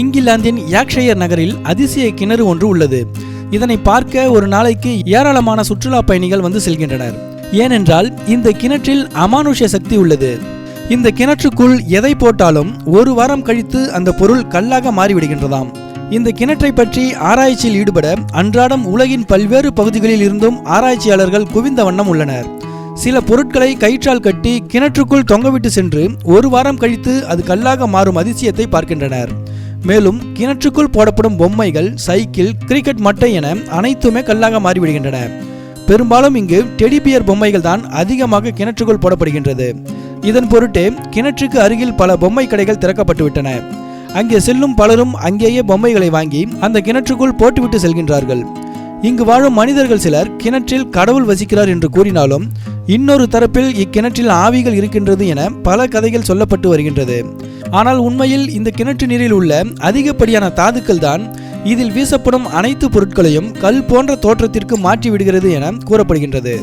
இங்கிலாந்தின் யாக்ஷயர் நகரில் அதிசய கிணறு ஒன்று உள்ளது. இதனை பார்க்க ஒரு நாளைக்கு ஏராளமான சுற்றுலா பயணிகள் வந்து செல்கின்றனர். ஏனென்றால் இந்த கிணற்றில் அமானுஷ்ய சக்தி உள்ளது. இந்த கிணற்றுக்குள் எதை போட்டாலும் ஒரு வாரம் கழித்து அந்த பொருள் கல்லாக மாறிவிடுகின்றதாம். இந்த கிணற்றை பற்றி ஆராய்ச்சியில் ஈடுபட அன்றாடம் உலகின் பல்வேறு பகுதிகளில் இருந்தும் ஆராய்ச்சியாளர்கள் குவிந்த வண்ணம் உள்ளனர். சில பொருட்களை கயிற்றால் கட்டி கிணற்றுக்குள் தொங்கவிட்டு சென்று ஒரு வாரம் கழித்து அது கல்லாக மாறும் அதிசயத்தை பார்க்கின்றனர். மேலும் கிணற்றுக்குள் போடப்படும் பொம்மைகள் சைக்கிள் கிரிக்கெட் மட்டை என அனைத்துமே கல்லாக மாறிவிடுகின்றன. பெரும்பாலும் இங்கு டெடிபியர் பொம்மைகள் தான் அதிகமாக கிணற்றுக்குள் போடப்படுகின்றது. இதன் பொருட்டே கிணற்றுக்கு அருகில் பல பொம்மை கடைகள் திறக்கப்பட்டுவிட்டன. அங்கே செல்லும் பலரும் அங்கேயே பொம்மைகளை வாங்கி அந்த கிணற்றுக்குள் போட்டுவிட்டு செல்கின்றார்கள். இங்கு வாழும் மனிதர்கள் சிலர் கிணற்றில் கடவுள் வசிக்கிறார் என்று கூறினாலும் இன்னொரு தரப்பில் இக்கிணற்றில் ஆவிகள் இருக்கின்றது என பல கதைகள் சொல்லப்பட்டு வருகின்றது. ஆனால் உண்மையில் இந்த கிணற்று நீரில் உள்ள அதிகப்படியான தாதுக்கள் தான் இதில் வீசப்படும் அனைத்து பொருட்களையும் கல் போன்ற தோற்றத்திற்கு மாற்றி விடுகிறது என கூறப்படுகின்றது.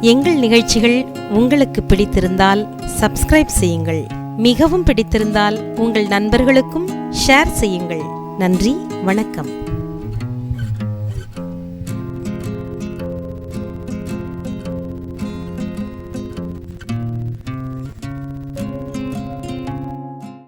எங்கள் நிகழ்ச்சிகள் உங்களுக்கு பிடித்திருந்தால் சப்ஸ்கிரைப் செய்யுங்கள். மிகவும் பிடித்திருந்தால் உங்கள் நண்பர்களுக்கும் ஷேர் செய்யுங்கள். நன்றி வணக்கம்.